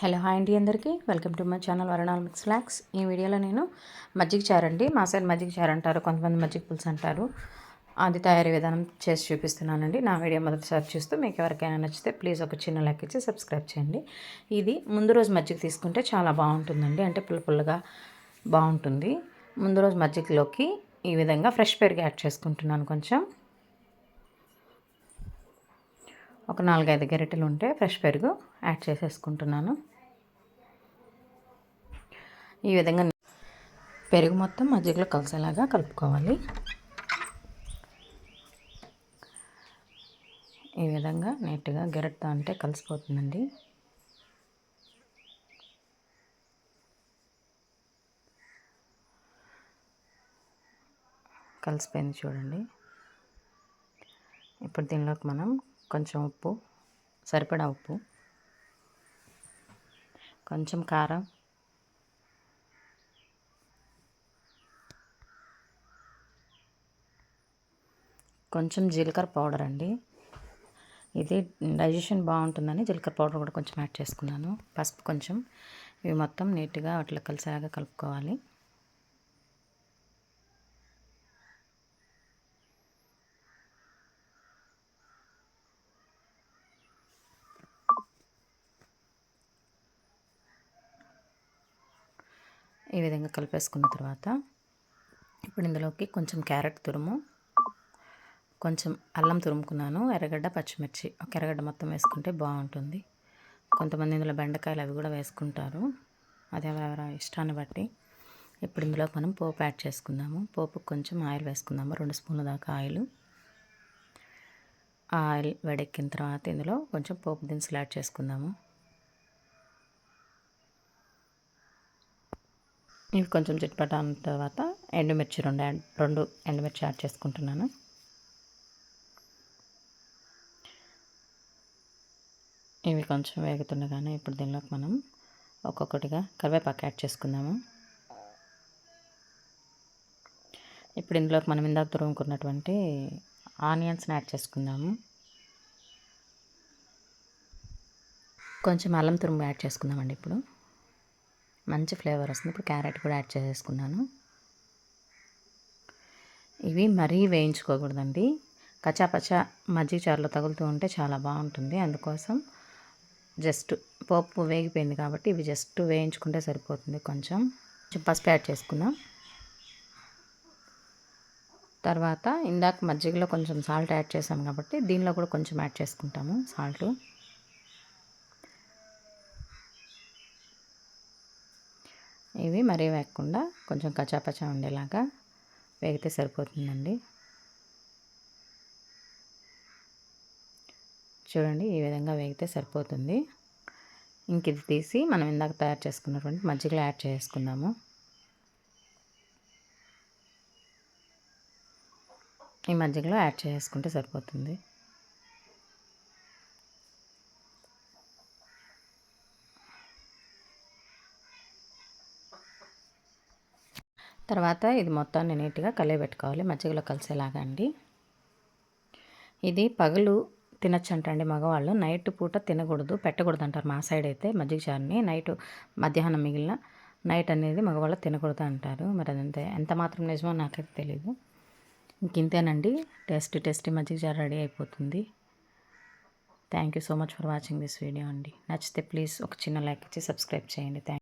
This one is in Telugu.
హలో హాయ్ అండి అందరికీ. వెల్కమ్ టు మై ఛానల్ వరణాల్ మిక్స్ ఫ్లాక్స్ ఈ వీడియోలో నేను మజ్జిగ చారండి మా సైడ్ మజ్జిగ చారు అంటారు కొంతమంది మజ్జిగ పులుసు అంటారు. అది తయారీ విధానం చేసి చూపిస్తున్నానండి. నా వీడియో మొదటిసారి చూస్తూ మీకు ఎవరికైనా నచ్చితే ప్లీజ్ ఒక చిన్న లెక్క ఇచ్చి సబ్స్క్రైబ్ చేయండి. ఇది ముందు రోజు మజ్జిగ తీసుకుంటే చాలా బాగుంటుందండి. అంటే పుల్ల పుల్లగా బాగుంటుంది. ముందు రోజు మజ్జిగలోకి ఈ విధంగా ఫ్రెష్ పెరుగు యాడ్ చేసుకుంటున్నాను కొంచెం. ఒక నాలుగైదు గరిటెలు ఉంటే ఫ్రెష్ పెరుగు యాడ్ చేసేసుకుంటున్నాను. ఈ విధంగా పెరుగు మొత్తం మజ్జిగలో కలిసేలాగా కలుపుకోవాలి. ఈ విధంగా నీట్గా గెరట్తో అంటే కలిసిపోతుందండి. కలిసిపోయింది చూడండి. ఇప్పుడు దీనిలోకి మనం కొంచెం ఉప్పు సరిపడా ఉప్పు కొంచెం కారం. కొంచెం జీలకర్ర పౌడర్ అండి. ఇది డైజెషన్ బాగుంటుందని జీలకర్ర పౌడర్ కూడా కొంచెం యాడ్ చేసుకున్నాను. పసుపు కొంచెం. ఇవి మొత్తం నీట్గా అట్లా కలిసేలాగా కలుపుకోవాలి. ఈ విధంగా కలిపేసుకున్న తర్వాత ఇప్పుడు ఇందులోకి కొంచెం క్యారెట్ తురుము కొంచెం అల్లం తురుముకున్నాను ఎర్రగడ్డ పచ్చిమిర్చి. ఒక ఎర్రగడ్డ మొత్తం వేసుకుంటే బాగుంటుంది. కొంతమంది ఇందులో బెండకాయలు అవి కూడా వేసుకుంటారు. అది ఎవరెవరి ఇష్టాన్ని బట్టి ఇప్పుడు ఇందులో మనం పోపు యాడ్ చేసుకుందాము. పోపుకు కొంచెం ఆయిల్ వేసుకుందాము. రెండు స్పూన్ల దాకా ఆయిల్. ఆయిల్ వేడెక్కిన తర్వాత ఇందులో కొంచెం పోపు దినుసులు యాడ్ చేసుకుందాము. ఇవి కొంచెం చిట్పట అన్న తర్వాత ఎండుమిర్చి రెండు రెండు ఎండుమిర్చి యాడ్ చేసుకుంటున్నాను. ఇవి కొంచెం వేగుతుండగానే ఇప్పుడు దీనిలోకి మనం ఒక్కొక్కటిగా కరివేపాకు యాడ్ చేసుకుందాము. ఇప్పుడు ఇందులోకి మనం ఇందాక తురుముకున్నటువంటి ఆనియన్స్ని యాడ్ చేసుకుందాము. కొంచెం అల్లం తురుము యాడ్ చేసుకుందామండి ఇప్పుడు. మంచి ఫ్లేవర్ వస్తుంది. ఇప్పుడు క్యారెట్ కూడా యాడ్ చేసేసుకున్నాను. ఇవి మరీ వేయించుకోకూడదండి. కచాపచా మజ్జిగ చారులో తగులుతూ ఉంటే చాలా బాగుంటుంది. అందుకోసం జస్ట్ పప్పు వేగిపోయింది కాబట్టి ఇవి జస్ట్ వేయించుకుంటే సరిపోతుంది కొంచెం. కొంచెం పసుపు యాడ్ చేసుకున్నాం తర్వాత ఇందాక మజ్జిగలో కొంచెం సాల్ట్ యాడ్ చేసాం కాబట్టి దీనిలో కూడా కొంచెం యాడ్ చేసుకుంటాము సాల్ట్. ఇవి మరీ వేయకుండా కొంచెం కచాపచా ఉండేలాగా వేగితే సరిపోతుందండి. చూడండి ఈ విధంగా వేగితే సరిపోతుంది. ఇంక ఇది తీసి మనం ఇందాక తయారు చేసుకున్నటువంటి మజ్జిగలో యాడ్ చేసుకుందాము. ఈ మజ్జిగలో యాడ్ చేసుకుంటే సరిపోతుంది. తర్వాత ఇది మొత్తాన్ని నీట్గా కలియబెట్టుకోవాలి. మజ్జిగలో కలిసేలాగా అండి. ఇది పగలు తినచ్చు అంటండి మగవాళ్ళు. నైట్ పూట తినకూడదు పెట్టకూడదు అంటారు మా సైడ్ అయితే మజ్జిగ చారుని. నైట్ మధ్యాహ్నం మిగిలిన నైట్ అనేది మగవాళ్ళు తినకూడదు అంటారు. మరి అదంతే ఎంత మాత్రం నిజమో నాకైతే తెలియదు ఇంకింతేనండి టేస్టీ టేస్టీ మజ్జిగ చారు రెడీ అయిపోతుంది. Thank you so much for watching this video అండి. నచ్చితే ప్లీజ్ ఒక చిన్న లైక్ ఇచ్చి సబ్స్క్రైబ్ చేయండి. థ్యాంక్